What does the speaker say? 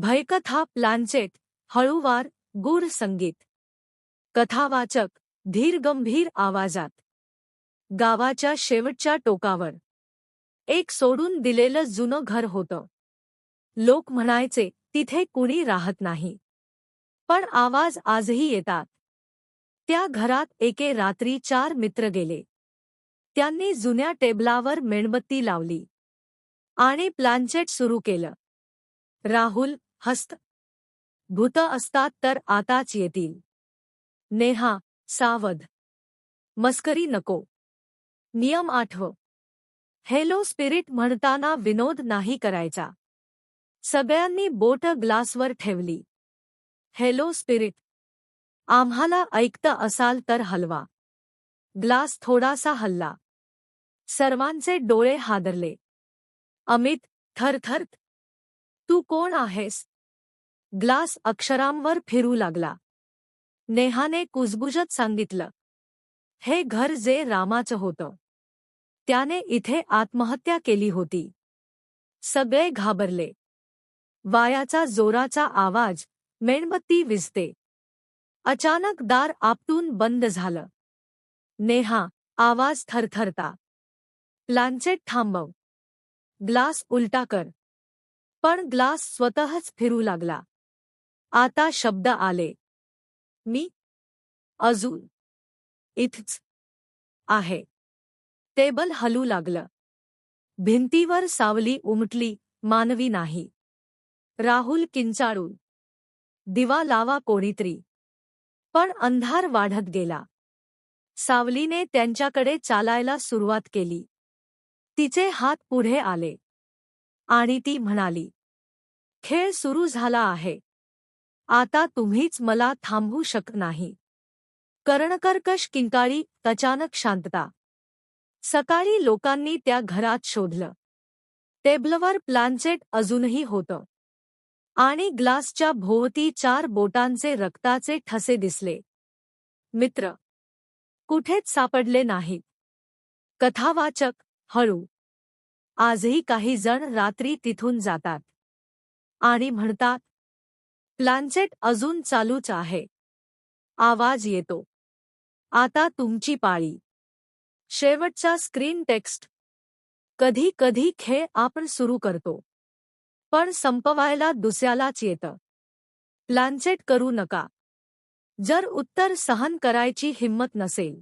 भयकथा प्लांचेट हळूवार गूढ संगीत. कथावाचक धीरगंभीर आवाजात. गावाच्या शेवटच्या टोकावर. एक सोडून दिलेलं जुनं घर होतं. लोक म्हणायचे तिथे कुणी राहत नाही. पण आवाज आजही येतात. त्या घरात एके रात्री चार मित्र गेले. त्यांनी जुन्या टेबलावर मेणबत्ती लावली. आणि प्लांचेट सुरू केलं. राहुल हस्त. भूत असतात तर आताच येतील. नेहा सावध. मस्करी नको. नियम आठव. हेलो स्पिरिट म्हणताना विनोद नाही करायचा. सगळ्यांनी बोट ग्लासवर ठेवली. Hello spirit. आम्हाला ऐकतं असाल तर हलवा. ग्लास थोडासा हल्ला. सर्वांचे डोळे हादरले. अमित थरथर तू कोण आहेस? ग्लास अक्षरांवर फिरू लागला. नेहाने कुजबुजत सांगितलं. हे घर जे रामाचं होतं. त्याने इथे आत्महत्या केली होती. सगळे घाबरले. वायाचा जोराचा आवाज मेणबत्ती विजते. अचानक दार आपटून बंद झालं. नेहा आवाज थरथरता. लांचेट थांबव. ग्लास उलटा कर. पण ग्लास स्वतःच फिरू लागला. आता शब्द आले. मी अजून इथच आहे. टेबल हलू लागलं. भिंतीवर सावली उमटली मानवी नाही. राहुल किंचाळून. दिवा लावा कोणीतरी. पण अंधार वाढत गेला. सावलीने त्यांच्याकडे चालायला सुरुवात केली. तिचे हात पुढे आले. आणि ती म्हणाली खेळ सुरू झाला आहे. आता तुम्हीच मला थांबवू शक नाही. कर्णकर्कश किंकाळी अचानक शांतता. सकाळी लोकांनी त्या घरात शोधलं. टेबलवर प्लांचेट अजूनही होतं. आणि ग्लासच्या भोवती चार बोटांचे रक्ताचे ठसे दिसले. मित्र कुठेच सापडले नाहीत. कथावाचक हळू. आजही काही जण रात्री तिथून जातात. आणि म्हणतात प्लांचेट अजून चालूच आहे. आवाज येतो. आता तुमची पाळी. शेवटचा स्क्रीन टेक्स्ट. कधी कधी खेळ आपण सुरू करतो. पण संपवायला दुसऱ्यालाच येतं. प्लांचेट करू नका. जर उत्तर सहन करायची हिंमत नसेल